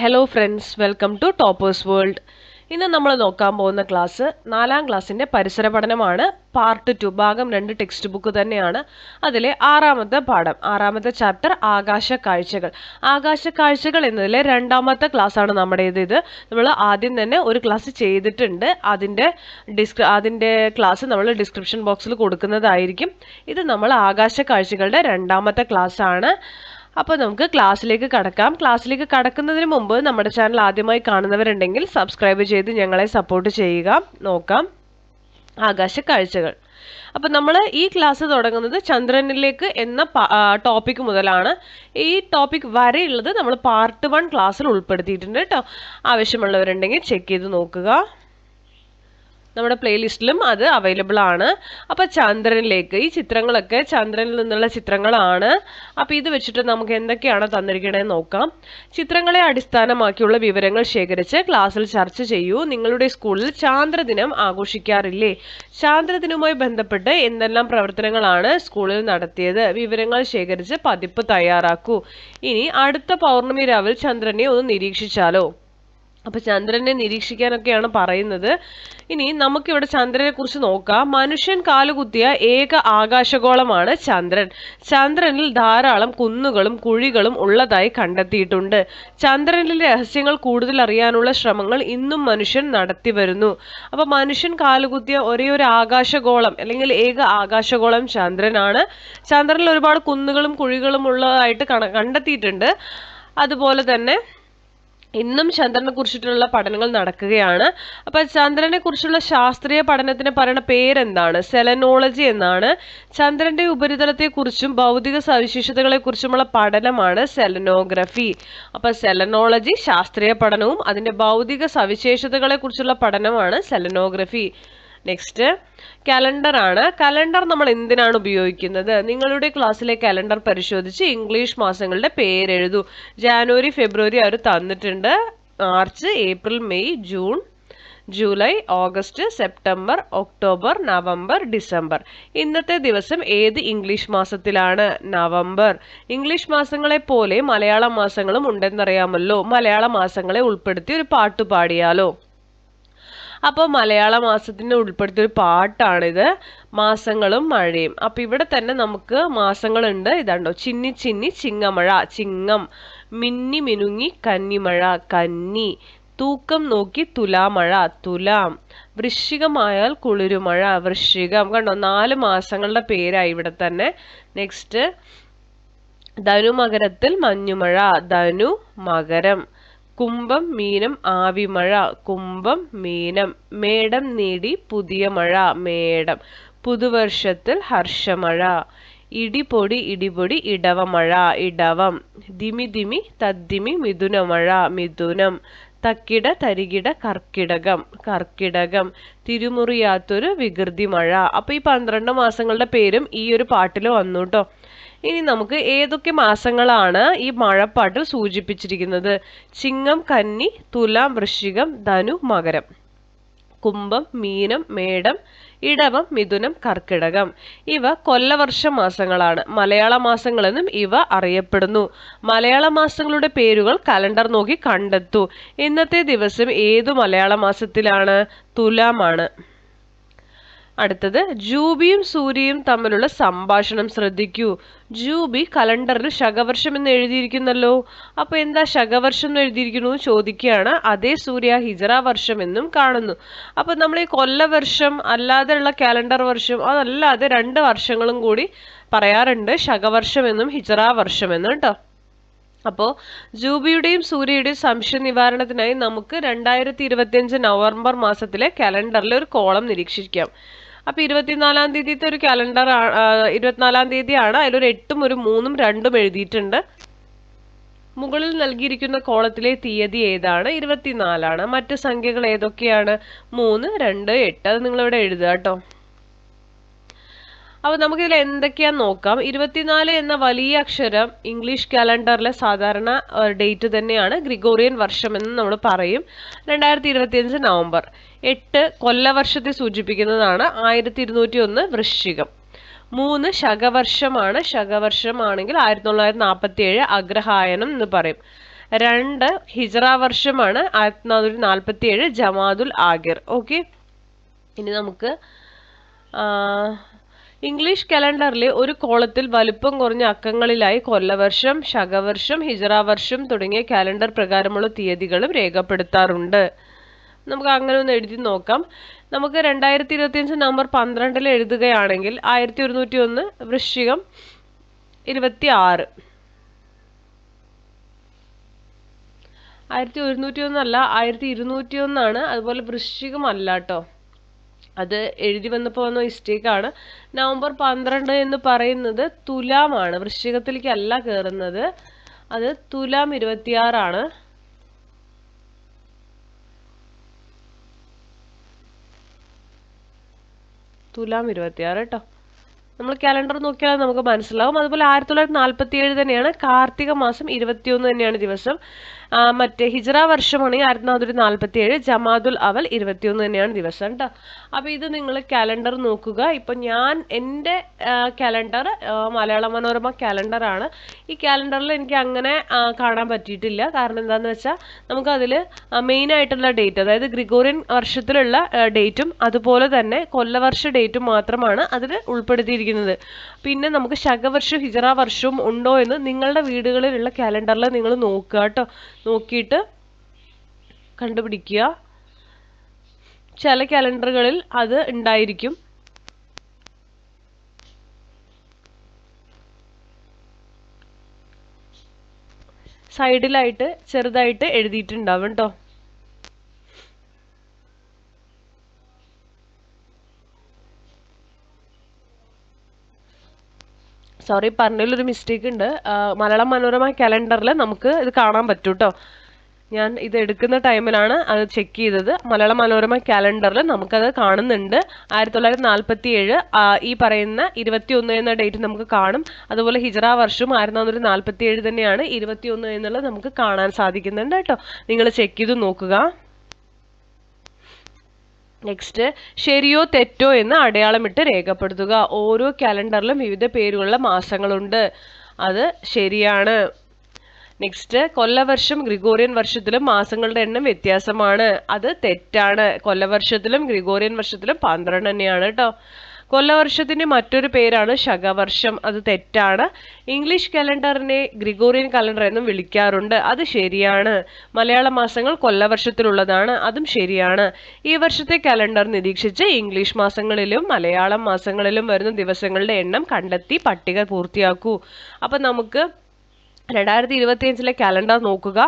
Hello friends welcome to Toppers World ഇന്ന് നമ്മൾ നോക്കാൻ പോകുന്ന ക്ലാസ് നാലാം ക്ലാസ്സിന്റെ പരിസര പഠനമാണ്. പാർട്ട് ടു ഭാഗം രണ്ട് ടെക്സ്റ്റ് ബുക്ക് തന്നെയാണ്. അതിലെ ആറാമത്തെ പാഠം ആറാമത്തെ ചാപ്റ്റർ ആകാശ കാഴ്ചകൾ ആകാശ കാഴ്ചകൾ എന്നതിലെ രണ്ടാമത്തെ ക്ലാസ് ആണ് നമ്മുടേത് ഇത്. നമ്മൾ ആദ്യം തന്നെ ഒരു ക്ലാസ് ചെയ്തിട്ടുണ്ട്. അതിന്റെ ഡിസ്ക്രി അതിന്റെ ക്ലാസ് നമ്മൾ ഡിസ്ക്രിപ്ഷൻ ബോക്സിൽ കൊടുക്കുന്നതായിരിക്കും. ഇത് നമ്മൾ ആകാശ കാഴ്ചകളുടെ രണ്ടാമത്തെ ക്ലാസ്സാണ് അപ്പോൾ നമുക്ക് ക്ലാസ്സിലേക്ക് കടക്കാം. ക്ലാസ്സിലേക്ക് കടക്കുന്നതിന് മുമ്പ് നമ്മുടെ ചാനൽ ആദ്യമായി കാണുന്നവരുണ്ടെങ്കിൽ സബ്സ്ക്രൈബ് ചെയ്ത് ഞങ്ങളെ സപ്പോർട്ട് ചെയ്യുക. നോക്കാം. ആകാശ കാഴ്ചകൾ അപ്പം നമ്മൾ ഈ ക്ലാസ് തുടങ്ങുന്നത് ചന്ദ്രനിലേക്ക് എന്ന ടോപ്പിക് മുതലാണ്. ഈ ടോപ്പിക് വരെയുള്ളത് നമ്മൾ പാർട്ട് വൺ ക്ലാസ്സിൽ ഉൾപ്പെടുത്തിയിട്ടുണ്ട് കേട്ടോ ആവശ്യമുള്ളവരുണ്ടെങ്കിൽ ചെക്ക് ചെയ്ത് നോക്കുക. നമ്മുടെ പ്ലേലിസ്റ്റിലും അത് അവൈലബിൾ ആണ്. അപ്പോൾ ചന്ദ്രനിലേക്ക് ഈ ചിത്രങ്ങളൊക്കെ ചന്ദ്രനിൽ നിന്നുള്ള ചിത്രങ്ങളാണ്. അപ്പോൾ ഇത് വെച്ചിട്ട് നമുക്ക് എന്തൊക്കെയാണ് തന്നിരിക്കണതെന്ന് നോക്കാം. ചിത്രങ്ങളെ അടിസ്ഥാനമാക്കിയുള്ള വിവരങ്ങൾ ശേഖരിച്ച് ക്ലാസ്സിൽ ചർച്ച ചെയ്യൂ. നിങ്ങളുടെ സ്കൂളിൽ ചാന്ദ്രദിനം ആഘോഷിക്കാറില്ലേ? ചാന്ദ്രദിനവുമായി ബന്ധപ്പെട്ട് എന്തെല്ലാം പ്രവർത്തനങ്ങളാണ് സ്കൂളിൽ നടത്തിയത്? വിവരങ്ങൾ ശേഖരിച്ച് പതിപ്പ് തയ്യാറാക്കൂ. ഇനി അടുത്ത പൗർണമി രാവിൽ ചന്ദ്രനെ ഒന്ന് നിരീക്ഷിച്ചാലോ? അപ്പൊ ചന്ദ്രനെ നിരീക്ഷിക്കാനൊക്കെയാണ് പറയുന്നത്. ഇനി നമുക്കിവിടെ ചന്ദ്രനെ കുറിച്ച് നോക്കാം. മനുഷ്യൻ കാലുകുത്തിയ ഏക ആകാശഗോളമാണ് ചന്ദ്രൻ. ചന്ദ്രനിൽ ധാരാളം കുന്നുകളും കുഴികളും ഉള്ളതായി കണ്ടെത്തിയിട്ടുണ്ട്. ചന്ദ്രനിലെ രഹസ്യങ്ങൾ കൂടുതൽ അറിയാനുള്ള ശ്രമങ്ങൾ ഇന്നും മനുഷ്യൻ നടത്തി വരുന്നു. അപ്പൊ മനുഷ്യൻ കാലുകുത്തിയ ഒരേ ഒരു ആകാശഗോളം അല്ലെങ്കിൽ ഏക ആകാശഗോളം ചന്ദ്രനാണ്. ചന്ദ്രനിൽ ഒരുപാട് കുന്നുകളും കുഴികളും ഉള്ളതായിട്ട് കണ്ടെത്തിയിട്ടുണ്ട്. അതുപോലെ തന്നെ ഇന്നും ചന്ദ്രനെ കുറിച്ചിട്ടുള്ള പഠനങ്ങൾ നടക്കുകയാണ്. അപ്പൊ ചന്ദ്രനെ കുറിച്ചുള്ള ശാസ്ത്രീയ പഠനത്തിന് പറയുന്ന പേരെന്താണ്? സെലനോളജി എന്നാണ്. ചന്ദ്രന്റെ ഉപരിതലത്തെ കുറിച്ചും ഭൗതിക സവിശേഷതകളെ കുറിച്ചുമുള്ള പഠനമാണ് സെലനോഗ്രഫി. അപ്പൊ സെലനോളജി ശാസ്ത്രീയ പഠനവും അതിന്റെ ഭൗതിക സവിശേഷതകളെ കുറിച്ചുള്ള പഠനമാണ് സെലനോഗ്രഫി. നെക്സ്റ്റ് കലണ്ടർ ആണ്. കലണ്ടർ നമ്മൾ എന്തിനാണ് ഉപയോഗിക്കുന്നത്? നിങ്ങളുടെ ക്ലാസ്സിലെ കലണ്ടർ പരിശോധിച്ച് ഇംഗ്ലീഷ് മാസങ്ങളുടെ പേരെഴുതൂ ജാനുവരി ഫെബ്രുവരി അവർ തന്നിട്ടുണ്ട്. March April May June July August September October November December ഇന്നത്തെ ദിവസം ഏത് ഇംഗ്ലീഷ് മാസത്തിലാണ്? നവംബർ ഇംഗ്ലീഷ് മാസങ്ങളെ പോലെ മലയാള മാസങ്ങളും ഉണ്ടെന്നറിയാമല്ലോ. മലയാള മാസങ്ങളെ ഉൾപ്പെടുത്തി ഒരു പാട്ട് പാടിയാലോ. അപ്പോൾ മലയാള മാസത്തിന്റെ ഉൾപ്പെടുത്തിയ ഒരു പാട്ടാണിത്. മാസങ്ങളും മഴയും. അപ്പോൾ ഇവിടെ തന്നെ നമുക്ക് മാസങ്ങളുണ്ട്. ഇതാണ്ടോ ചിന്നി ചിന്നി ചിങ്ങമഴ ചിങ്ങം മിന്നി മിനുങ്ങി കന്നിമഴ കന്നി തൂക്കം നോക്കി തുലാമഴ തുലാം വൃശ്ചികമായാൽ കുളിരുമഴ വൃശ്ചികം. കണ്ടോ നാല് മാസങ്ങളുടെ പേരായി ഇവിടെ തന്നെ. നെക്സ്റ്റ് ധനുമകരത്തിൽ മഞ്ഞുമഴ ധനു മകരം കുംഭം മീനം ആവിമഴ കുംഭം മീനം മേടം നേടി പുതിയ മഴ മേടം പുതുവർഷത്തിൽ ഹർഷമഴ. ഇടിപൊടി ഇടിപൊടി ഇടവമഴ ഇടവം. ദിമി ദിമി തദ്ദിമി മിഥുനമഴ മിഥുനം. തക്കിട തരികിട കർക്കിടകം കർക്കിടകം. തിരുമുറിയാത്തൊരു വികൃതി മഴ അപ്പൊ ഈ പന്ത്രണ്ട് മാസങ്ങളുടെ പേരും ഈ ഒരു പാട്ടിൽ വന്നു കേട്ടോ ഇനി നമുക്ക് ഏതൊക്കെ മാസങ്ങളാണ് ഈ മഴപ്പാട്ടിൽ സൂചിപ്പിച്ചിരിക്കുന്നത്? ചിങ്ങം കന്നി തുലാം വൃശ്ചികം ധനു മകരം. കുംഭം മീനം മേടം ഇടവം മിഥുനം കർക്കിടകം. ഇവ കൊല്ലവർഷ മാസങ്ങളാണ്. മലയാള മാസങ്ങളെന്നും ഇവ അറിയപ്പെടുന്നു. മലയാള മാസങ്ങളുടെ പേരുകൾ കലണ്ടർ നോക്കി കണ്ടെത്തൂ. ഇന്നത്തെ ദിവസം ഏതു മലയാള മാസത്തിലാണ്? തുലാമാണ്. അടുത്തത് ജൂബിയും സൂര്യയും തമ്മിലുള്ള സംഭാഷണം ശ്രദ്ധിക്കൂ. ജൂബി കലണ്ടറിൽ ശകവർഷം എന്ന് എഴുതിയിരിക്കുന്നല്ലോ. അപ്പൊ എന്താ ശകവർഷം എന്ന് എഴുതിയിരിക്കുന്നു ചോദിക്കുകയാണ്. അതേ സൂര്യ ഹിജറ വർഷം എന്നും കാണുന്നു. അപ്പൊ നമ്മൾ ഈ കൊല്ലവർഷം അല്ലാതെയുള്ള കാലണ്ടർ വർഷം അതല്ലാതെ രണ്ട് വർഷങ്ങളും കൂടി പറയാറുണ്ട്. ശകവർഷം എന്നും ഹിജറ വർഷം എന്നും കേട്ടോ. അപ്പോൾ ജൂബിയുടെയും സൂര്യയുടെയും സംശയ നിവാരണത്തിനായി നമുക്ക് രണ്ടായിരത്തി ഇരുപത്തിയഞ്ച് നവംബർ മാസത്തിലെ കലണ്ടറിൽ ഒരു കോളം നിരീക്ഷിക്കാം. അപ്പോൾ ഇരുപത്തിനാലാം തീയതിത്തെ ഒരു കലണ്ടർ ഇരുപത്തിനാലാം തീയതിയാണ്. അതിലൊരു എട്ടും ഒരു മൂന്നും രണ്ടും എഴുതിയിട്ടുണ്ട്. മുകളിൽ നൽകിയിരിക്കുന്ന കോളത്തിലെ തീയതി ഏതാണ്? ഇരുപത്തിനാലാണ്. മറ്റ് സംഖ്യകൾ ഏതൊക്കെയാണ്? മൂന്ന് രണ്ട് എട്ട്. അത് നിങ്ങളിവിടെ എഴുതുക കേട്ടോ. അപ്പോൾ നമുക്കിതിൽ എന്തൊക്കെയാ നോക്കാം. ഇരുപത്തിനാല് എന്ന വലിയ അക്ഷരം ഇംഗ്ലീഷ് കാലണ്ടറിലെ സാധാരണ ഡേറ്റ് തന്നെയാണ് ഗ്രിഗോറിയൻ വർഷം എന്ന് നമ്മൾ പറയും. രണ്ടായിരത്തി ഇരുപത്തിയഞ്ച് നവംബർ. എട്ട് കൊല്ലവർഷത്തെ സൂചിപ്പിക്കുന്നതാണ്. ആയിരത്തി ഇരുന്നൂറ്റി ഒന്ന് വൃശ്ചികം. മൂന്ന് ശകവർഷമാണ്. ശകവർഷമാണെങ്കിൽ ആയിരത്തി തൊള്ളായിരത്തി നാൽപ്പത്തി ഏഴ് അഗ്രഹായനം എന്ന് പറയും. രണ്ട് ഹിജറ വർഷമാണ് ആയിരത്തി നാനൂറ്റി നാൽപ്പത്തി ഏഴ് ജമാദുൽ ആഗിർ ഓക്കെ? ഇനി നമുക്ക് ആ, ഇംഗ്ലീഷ് കലണ്ടറിലെ ഒരു കോളത്തിൽ വലുപ്പം കുറഞ്ഞ അക്കങ്ങളിലായി കൊല്ലവർഷം ശകവർഷം ഹിജറ വർഷം തുടങ്ങിയ കാലണ്ടർ പ്രകാരമുള്ള തീയതികളും രേഖപ്പെടുത്താറുണ്ട്. നമുക്ക് അങ്ങനെ ഒന്ന് എഴുതി നോക്കാം. നമുക്ക് രണ്ടായിരത്തി ഇരുപത്തിയഞ്ച് നവംബർ പന്ത്രണ്ടിൽ എഴുതുകയാണെങ്കിൽ ആയിരത്തി ഒരുന്നൂറ്റി ഒന്ന് വൃശ്ചികം ഇരുപത്തി ആറ് ആയിരത്തി ഒരുന്നൂറ്റി ഒന്നല്ല ആയിരത്തി ഇരുന്നൂറ്റി ഒന്നാണ് അതുപോലെ വൃശ്ചികം അല്ല കേട്ടോ. അത് എഴുതി വന്നപ്പോൾ വന്ന മിസ്റ്റേക്കാണ് നവംബർ പന്ത്രണ്ട് എന്ന് പറയുന്നത് തുലാമാണ്. വൃശ്ചികത്തിലേക്ക് അല്ല കയറുന്നത് അത് തുലാം ഇരുപത്തിയാറാണ്. തുലാം ഇരുപത്തിയാറ് കേട്ടോ നമ്മൾ കാലണ്ടർ നോക്കിയാൽ നമുക്ക് മനസ്സിലാവും. അതുപോലെ ആയിരത്തി തൊള്ളായിരത്തി നാൽപ്പത്തി ഏഴ് തന്നെയാണ് കാർത്തിക മാസം ഇരുപത്തിയൊന്ന് തന്നെയാണ് ദിവസം. മറ്റേ ഹിജറ വർഷമാണെങ്കിൽ ആയിരത്തി നാനൂറ്റി നാൽപ്പത്തി ഏഴ് ജമാദുൽ അവൽ ഇരുപത്തിയൊന്ന് തന്നെയാണ് ദിവസം കേട്ടോ അപ്പോൾ ഇത് നിങ്ങൾ കാലണ്ടർ നോക്കുക. ഇപ്പം ഞാൻ എന്റെ കാലണ്ടർ മലയാള മനോരമ കാലണ്ടറാണ് ഈ കാലണ്ടറിൽ എനിക്ക് അങ്ങനെ കാണാൻ പറ്റിയിട്ടില്ല. കാരണം എന്താണെന്ന് വെച്ചാൽ നമുക്കതിൽ മെയിൻ ആയിട്ടുള്ള ഡേറ്റ് അതായത് ഗ്രിഗോറിയൻ വർഷത്തിലുള്ള ഡേറ്റും അതുപോലെ തന്നെ കൊല്ലവർഷ ഡേറ്റും മാത്രമാണ് അതിൽ ഉൾപ്പെടുത്തിയിരിക്കുന്നത്. പിന്നെ നമുക്ക് ശകവർഷം ഹിജറ വർഷവും ഉണ്ടോ എന്ന് നിങ്ങളുടെ വീടുകളിലുള്ള കാലണ്ടറിൽ നിങ്ങൾ നോക്കുക കേട്ടോ നോക്കിയിട്ട് കണ്ടുപിടിക്കുക. ചില കാലണ്ടറുകളിൽ അത് ഉണ്ടായിരിക്കും. സൈഡിലായിട്ട് ചെറുതായിട്ട് എഴുതിയിട്ടുണ്ടാവും കേട്ടോ സോറി പറഞ്ഞതിലൊരു മിസ്റ്റേക്ക് ഉണ്ട്. മലയാള മനോരമ കലണ്ടറിൽ നമുക്ക് ഇത് കാണാൻ പറ്റും കേട്ടോ ഞാൻ ഇത് എടുക്കുന്ന ടൈമിലാണ് അത് ചെക്ക് ചെയ്തത്. മലയാള മനോരമ കാലണ്ടറിൽ നമുക്കത് കാണുന്നുണ്ട്. ആയിരത്തി തൊള്ളായിരത്തി നാൽപ്പത്തി ഏഴ് ഈ പറയുന്ന ഇരുപത്തി ഒന്ന് എന്ന ഡേറ്റ് നമുക്ക് കാണും. അതുപോലെ ഹിജറ വർഷവും ആയിരത്തി നാനൂറ്റി നാൽപ്പത്തി ഏഴ് തന്നെയാണ് ഇരുപത്തി ഒന്ന് എന്നുള്ളത് നമുക്ക് കാണാൻ സാധിക്കുന്നുണ്ട് കേട്ടോ. നിങ്ങൾ ചെക്ക് ചെയ്ത് നോക്കുക. നെക്സ്റ്റ് ശരിയോ തെറ്റോ എന്ന് അടയാളമിട്ട് രേഖപ്പെടുത്തുക. ഓരോ കലണ്ടറിലും വിവിധ പേരുകളുള്ള മാസങ്ങളുണ്ട്. അത് ശരിയാണ്. നെക്സ്റ്റ് കൊല്ലവർഷം ഗ്രിഗോറിയൻ വർഷത്തിലും മാസങ്ങളുടെ എണ്ണം വ്യത്യാസമാണ്. അത് തെറ്റാണ്. കൊല്ലവർഷത്തിലും ഗ്രിഗോറിയൻ വർഷത്തിലും പന്ത്രണ്ട് തന്നെയാണ് കേട്ടോ കൊല്ലവർഷത്തിന്റെ മറ്റൊരു പേരാണ് ശകവർഷം. അത് തെറ്റാണ്. ഇംഗ്ലീഷ് കലണ്ടറിനെ ഗ്രിഗോറിയൻ കലണ്ടർ എന്നും വിളിക്കാറുണ്ട്. അത് ശരിയാണ്. മലയാള മാസങ്ങൾ കൊല്ലവർഷത്തിലുള്ളതാണ്. അതും ശരിയാണ്. ഈ വർഷത്തെ കലണ്ടർ നിരീക്ഷിച്ച് ഇംഗ്ലീഷ് മാസങ്ങളിലും മലയാളം മാസങ്ങളിലും വരുന്ന ദിവസങ്ങളുടെ എണ്ണം കണ്ടെത്തി പട്ടിക പൂർത്തിയാക്കൂ. അപ്പം നമുക്ക് രണ്ടായിരത്തി ഇരുപത്തിയഞ്ചിലെ കലണ്ടർ നോക്കുക.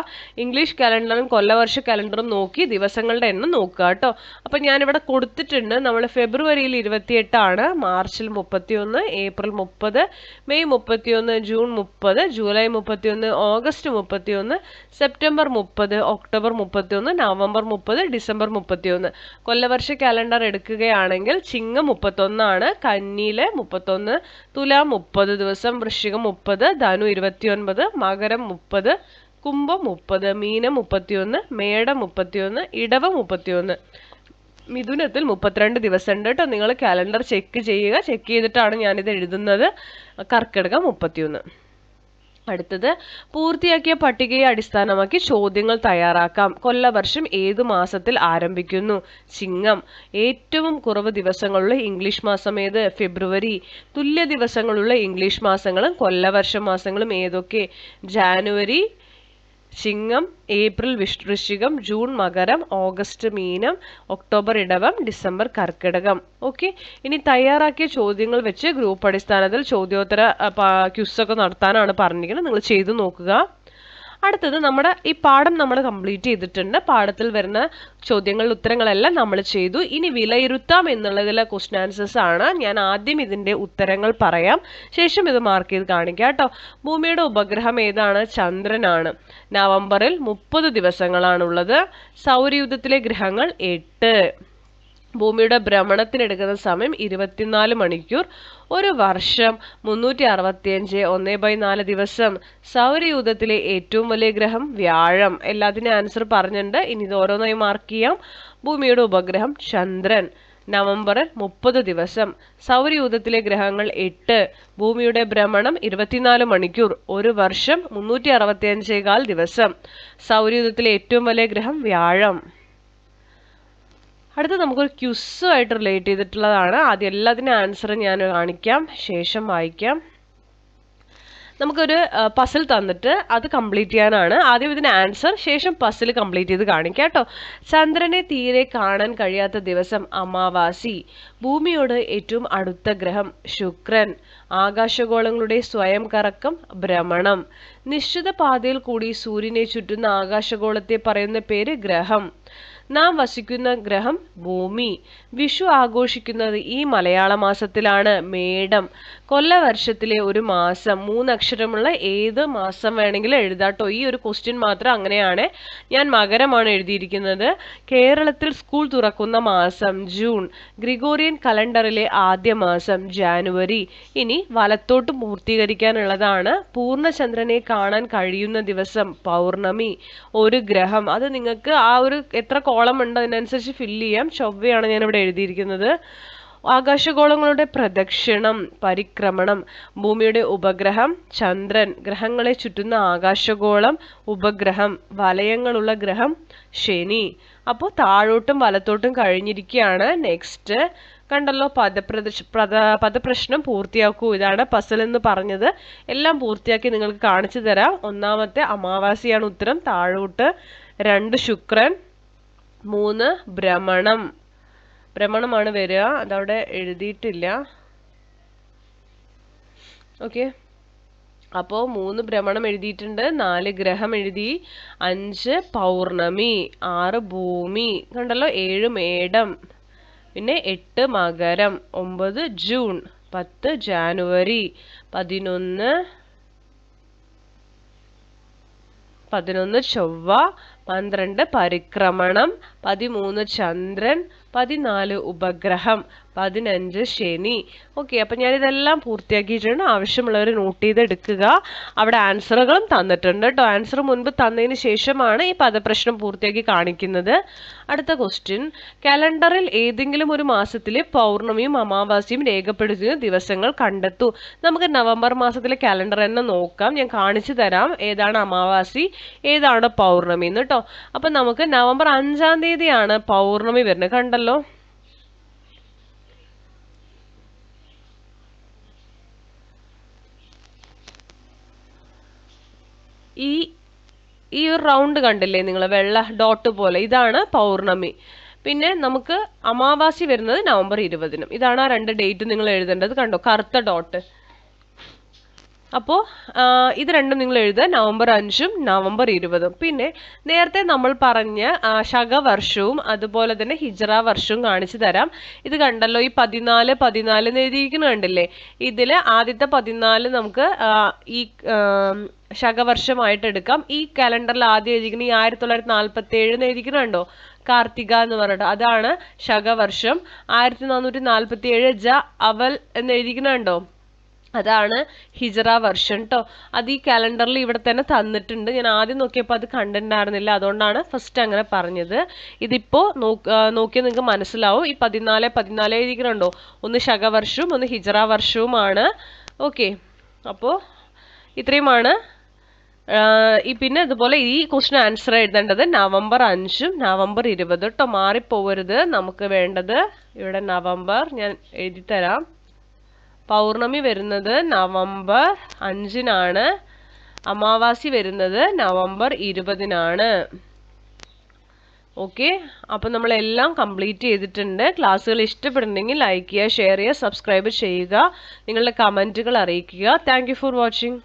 ഇംഗ്ലീഷ് കലണ്ടറും കൊല്ലവർഷ കലണ്ടറും നോക്കി ദിവസങ്ങളുടെ എണ്ണം നോക്കുക കേട്ടോ. അപ്പം ഞാനിവിടെ കൊടുത്തിട്ടുണ്ട്. നമ്മൾ ഫെബ്രുവരിയിൽ ഇരുപത്തിയെട്ടാണ് മാർച്ചിൽ മുപ്പത്തിയൊന്ന് ഏപ്രിൽ മുപ്പത് മെയ് മുപ്പത്തിയൊന്ന് ജൂൺ മുപ്പത് ജൂലൈ മുപ്പത്തിയൊന്ന് ഓഗസ്റ്റ് മുപ്പത്തിയൊന്ന് സെപ്റ്റംബർ മുപ്പത് ഒക്ടോബർ മുപ്പത്തിയൊന്ന് നവംബർ മുപ്പത് ഡിസംബർ മുപ്പത്തിയൊന്ന്. കൊല്ലവർഷ കലണ്ടർ എടുക്കുകയാണെങ്കിൽ ചിങ്ങ മുപ്പത്തൊന്നാണ് കന്നിയിലെ മുപ്പത്തൊന്ന് തുലാം മുപ്പത് ദിവസം വൃശ്ചികം മുപ്പത് ധനു ഇരുപത്തിയൊൻപത് മകരം മുപ്പത് കുംഭം മുപ്പത് മീനം മുപ്പത്തിയൊന്ന് മേടം മുപ്പത്തിയൊന്ന് ഇടവ മുപ്പത്തിയൊന്ന്. മിഥുനത്തിൽ മുപ്പത്തിരണ്ട് ദിവസം ഉണ്ട് കേട്ടോ. നിങ്ങൾ കാലണ്ടർ ചെക്ക് ചെയ്യുക. ചെക്ക് ചെയ്തിട്ടാണ് ഞാനിത് എഴുതുന്നത്. കർക്കിടകം മുപ്പത്തിയൊന്ന്. അടുത്തത് പൂർത്തിയാക്കിയ പട്ടികയെ അടിസ്ഥാനമാക്കി ചോദ്യങ്ങൾ തയ്യാറാക്കാം. കൊല്ലവർഷം ഏത് മാസത്തിൽ ആരംഭിക്കുന്നു? ചിങ്ങം. ഏറ്റവും കുറവ് ദിവസങ്ങളുള്ള ഇംഗ്ലീഷ് മാസം ഏത്? ഫെബ്രുവരി. തുല്യ ദിവസങ്ങളുള്ള ഇംഗ്ലീഷ് മാസങ്ങളും കൊല്ലവർഷ മാസങ്ങളും ഏതൊക്കെ? January Chingam April Vrischikam June Makaram August Meenam October Idavam December Karkidakam. Okay ഇനി തയ്യാറാക്കിയ ചോദ്യങ്ങൾ വെച്ച് ഗ്രൂപ്പ് അടിസ്ഥാനത്തിൽ ചോദ്യോത്തര ക്യുസൊക്കെ നടത്താനാണ് പറഞ്ഞിരിക്കുന്നത്. നിങ്ങൾ ചെയ്തു നോക്കുക. അടുത്തത് നമ്മുടെ ഈ പാഠം നമ്മൾ കംപ്ലീറ്റ് ചെയ്തിട്ടുണ്ട്. പാഠത്തിൽ വരുന്ന ചോദ്യങ്ങളുടെ ഉത്തരങ്ങളെല്ലാം നമ്മൾ ചെയ്തു. ഇനി വിലയിരുത്താം എന്നുള്ളതിലെ ക്വസ്റ്റ്യൻ ആൻസേഴ്സ് ആണ്. ഞാൻ ആദ്യം ഇതിന്റെ ഉത്തരങ്ങൾ പറയാം. ശേഷം ഇത് മാർക്ക് ചെയ്ത് കാണിക്കാം കേട്ടോ. ഭൂമിയുടെ ഉപഗ്രഹം ഏതാണ്? ചന്ദ്രനാണ്. നവംബറിൽ മുപ്പത് ദിവസങ്ങളാണുള്ളത്. സൗരയൂഥത്തിലെ ഗ്രഹങ്ങൾ എട്ട്. ഭൂമിയുടെ ഭ്രമണത്തിനെടുക്കുന്ന സമയം ഇരുപത്തിനാല് മണിക്കൂർ. ഒരു വർഷം മുന്നൂറ്റി അറുപത്തിയഞ്ച് ഒന്ന് ബൈ നാല് ദിവസം. സൗരയൂഥത്തിലെ ഏറ്റവും വലിയ ഗ്രഹം വ്യാഴം. എല്ലാത്തിനും ആൻസർ പറഞ്ഞിട്ടുണ്ട്. ഇനി ഇത് ഓരോന്നായി മാർക്ക് ചെയ്യാം. ഭൂമിയുടെ ഉപഗ്രഹം ചന്ദ്രൻ. നവംബർ മുപ്പത് ദിവസം. സൗരയൂഥത്തിലെ ഗ്രഹങ്ങൾ എട്ട്. ഭൂമിയുടെ ഭ്രമണം ഇരുപത്തിനാല് മണിക്കൂർ. ഒരു വർഷം മുന്നൂറ്റി അറുപത്തിയഞ്ചേകാൽ ദിവസം. സൗരയൂഥത്തിലെ ഏറ്റവും വലിയ ഗ്രഹം വ്യാഴം. അടുത്ത നമുക്കൊരു ക്യുസുമായിട്ട് റിലേറ്റ് ചെയ്തിട്ടുള്ളതാണ്. ആദ്യം എല്ലാത്തിനും ആൻസർ ഞാൻ കാണിക്കാം. ശേഷം വായിക്കാം. നമുക്കൊരു പസിൽ തന്നിട്ട് അത് കംപ്ലീറ്റ് ചെയ്യാനാണ്. ആദ്യം ഇതിന് ആൻസർ ശേഷം പസിൽ കംപ്ലീറ്റ് ചെയ്ത് കാണിക്കാം കേട്ടോ. ചന്ദ്രനെ തീരെ കാണാൻ കഴിയാത്ത ദിവസം അമാവാസി. ഭൂമിയോട് ഏറ്റവും അടുത്ത ഗ്രഹം ശുക്രൻ. ആകാശഗോളങ്ങളുടെ സ്വയം കറക്കം ഭ്രമണം. നിശ്ചിത പാതയിൽ കൂടി സൂര്യനെ ചുറ്റുന്ന ആകാശഗോളത്തെ പറയുന്ന പേര് ഗ്രഹം. നാം വസിക്കുന്ന ഗ്രഹം ഭൂമി. വിഷു ആഘോഷിക്കുന്നത് ഈ മലയാള മാസത്തിലാണ് മേടം. കൊല്ലവർഷത്തിലെ ഒരു മാസം മൂന്നക്ഷരമുള്ള ഏത് മാസം വേണമെങ്കിലും എഴുതാട്ടോ ഈ ഒരു ക്വസ്റ്റ്യൻ മാത്രം അങ്ങനെയാണ് ഞാൻ മകരമാണ് എഴുതിയിരിക്കുന്നത്. കേരളത്തിൽ സ്കൂൾ തുറക്കുന്ന മാസം ജൂൺ ഗ്രിഗോറിയൻ കലണ്ടറിലെ ആദ്യ മാസം ജാനുവരി. ഇനി വലത്തോട്ട് പൂർത്തീകരിക്കാനുള്ളതാണ്. പൂർണചന്ദ്രനെ കാണാൻ കഴിയുന്ന ദിവസം പൗർണമി ഒരു ഗ്രഹം. അത് നിങ്ങൾക്ക് ആ ഒരു എത്ര കോളം ഉണ്ട് അതിനനുസരിച്ച് ഫില്ല് ചെയ്യാം. ചൊവ്വയാണ് ഞാൻ ഇവിടെ എഴുതിയിരിക്കുന്നത്. ആകാശഗോളങ്ങളുടെ പ്രദക്ഷിണം പരിക്രമണം ഭൂമിയുടെ ഉപഗ്രഹം ചന്ദ്രൻ ഗ്രഹങ്ങളെ ചുറ്റുന്ന ആകാശഗോളം ഉപഗ്രഹം വലയങ്ങളുള്ള ഗ്രഹം ശനി. അപ്പോൾ താഴോട്ടും വലത്തോട്ടും കഴിഞ്ഞിരിക്കുകയാണ്. നെക്സ്റ്റ് കണ്ടല്ലോ പദപ്രദ പ്രദ പദപ്രശ്നം പൂർത്തിയാക്കൂ. ഇതാണ് പസൽ എന്ന് പറഞ്ഞത്. എല്ലാം പൂർത്തിയാക്കി നിങ്ങൾക്ക് കാണിച്ചു തരാം. ഒന്നാമത്തെ അമാവാസിയാണ് ഉത്തരം. താഴോട്ട് രണ്ട് ശുക്രൻ മൂന്ന് ഭ്രമണം ഭ്രമണമാണ് വരിക. അതവിടെ എഴുതിയിട്ടില്ല. ഓക്കെ അപ്പോൾ മൂന്ന് ഭ്രമണം എഴുതിയിട്ടുണ്ട്. നാല് ഗ്രഹം എഴുതി. അഞ്ച് പൗർണമി ആറ് ഭൂമി കണ്ടല്ലോ? ഏഴ് മേടം. പിന്നെ എട്ട് മകരം ഒമ്പത് ജൂൺ പത്ത് ജാനുവരി പതിനൊന്ന് പതിനൊന്ന് ചൊവ്വ പന്ത്രണ്ട് പരിക്രമണം പതിമൂന്ന് ചന്ദ്രൻ പതിനാല് ഉപഗ്രഹം പതിനഞ്ച് ശനി. ഓക്കെ അപ്പം ഞാനിതെല്ലാം പൂർത്തിയാക്കിയിട്ടുണ്ട്. ആവശ്യമുള്ളവർ നോട്ട് ചെയ്തെടുക്കുക. അവിടെ ആൻസറുകളും തന്നിട്ടുണ്ട് കേട്ടോ ആൻസർ മുൻപ് തന്നതിന് ശേഷമാണ് ഈ പദപ്രശ്നം പൂർത്തിയാക്കി കാണിക്കുന്നത്. അടുത്ത ക്വസ്റ്റ്യൻ കലണ്ടറിൽ ഏതെങ്കിലും ഒരു മാസത്തിലെ പൗർണമിയും അമാവാസിയും രേഖപ്പെടുത്തുന്ന ദിവസങ്ങൾ കണ്ടെത്തൂ. നമുക്ക് നവംബർ മാസത്തിലെ കലണ്ടർ തന്നെ നോക്കാം. ഞാൻ കാണിച്ചു തരാം. ഏതാണ് അമാവാസി ഏതാണ് പൗർണമി എന്ന് കേട്ടോ. അപ്പം നമുക്ക് നവംബർ അഞ്ചാം തീയതിയാണ് പൗർണമി വരുന്നത്. കണ്ടല്ലോ? ഈ ഈ ഒരു റൗണ്ട് കണ്ടില്ലേ നിങ്ങൾ വെള്ള ഡോട്ട് പോലെ. ഇതാണ് പൗർണമി. പിന്നെ നമുക്ക് അമാവാസി വരുന്നത് നവംബർ ഇരുപതിനും. ഇതാണ് ആ രണ്ട് ഡേറ്റ് നിങ്ങൾ എഴുതേണ്ടത്. കണ്ടോ? കറുത്ത ഡോട്ട് അപ്പോൾ ഇത് രണ്ടും നിങ്ങൾ എഴുതുക. നവംബർ അഞ്ചും നവംബർ ഇരുപതും. പിന്നെ നേരത്തെ നമ്മൾ പറഞ്ഞ ശകവർഷവും അതുപോലെ തന്നെ ഹിജറ വർഷവും കാണിച്ചു തരാം. ഇത് കണ്ടല്ലോ ഈ പതിനാല് പതിനാല് എഴുതിയിരിക്കുന്നത് കണ്ടില്ലേ? ഇതിൽ ആദ്യത്തെ പതിനാല് നമുക്ക് ഈ ശകവർഷമായിട്ട് എടുക്കാം. ഈ കലണ്ടറിൽ ആദ്യം എഴുതിയിരിക്കുന്നത് ഈ ആയിരത്തി തൊള്ളായിരത്തി നാൽപ്പത്തി ഏഴ് എഴുതിക്കുന്നുണ്ടോ കാർത്തിക എന്ന് പറഞ്ഞിട്ട്. അതാണ് ശകവർഷം ആയിരത്തി നാനൂറ്റി നാൽപ്പത്തി ഏഴ് ജ അവൽ എന്ന് എഴുതിക്കുന്നുണ്ടോ അതാണ് ഹിജറ വർഷൻ കേട്ടോ അത് ഈ കലണ്ടറിൽ ഇവിടെ തന്നെ തന്നിട്ടുണ്ട്. ഞാൻ ആദ്യം നോക്കിയപ്പോൾ അത് കണ്ടിട്ടുണ്ടായിരുന്നില്ല അതുകൊണ്ടാണ് ഫസ്റ്റ് അങ്ങനെ പറഞ്ഞത്. ഇതിപ്പോൾ നോക്ക് നോക്കിയാൽ നിങ്ങൾക്ക് മനസ്സിലാവും. ഈ പതിനാല് പതിനാല് എഴുതിക്കണുണ്ടോ? ഒന്ന് ശകവർഷവും ഒന്ന് ഹിജറ വർഷവുമാണ്. ഓക്കെ അപ്പോൾ ഇത്രയുമാണ്. ഈ പിന്നെ ഇതുപോലെ ഈ ക്വസ്റ്റിന് ആൻസർ എഴുതേണ്ടത് നവംബർ അഞ്ചും നവംബർ ഇരുപത് കേട്ടോ മാറിപ്പോവരുത്. നമുക്ക് വേണ്ടത് ഇവിടെ നവംബർ ഞാൻ എഴുതി തരാം പൗർണമി വരുന്നത് നവംബർ അഞ്ചിനാണ്. അമാവാസി വരുന്നത് നവംബർ ഇരുപതിനാണ്. ഓക്കെ? അപ്പം നമ്മളെല്ലാം കംപ്ലീറ്റ് ചെയ്തിട്ടുണ്ട്. ക്ലാസ്സുകൾ ഇഷ്ടപ്പെടുന്നെങ്കിൽ ലൈക്ക് ചെയ്യുക ഷെയർ ചെയ്യുക സബ്സ്ക്രൈബ് ചെയ്യുക നിങ്ങളുടെ കമന്റുകൾ അറിയിക്കുക. Thank for watching.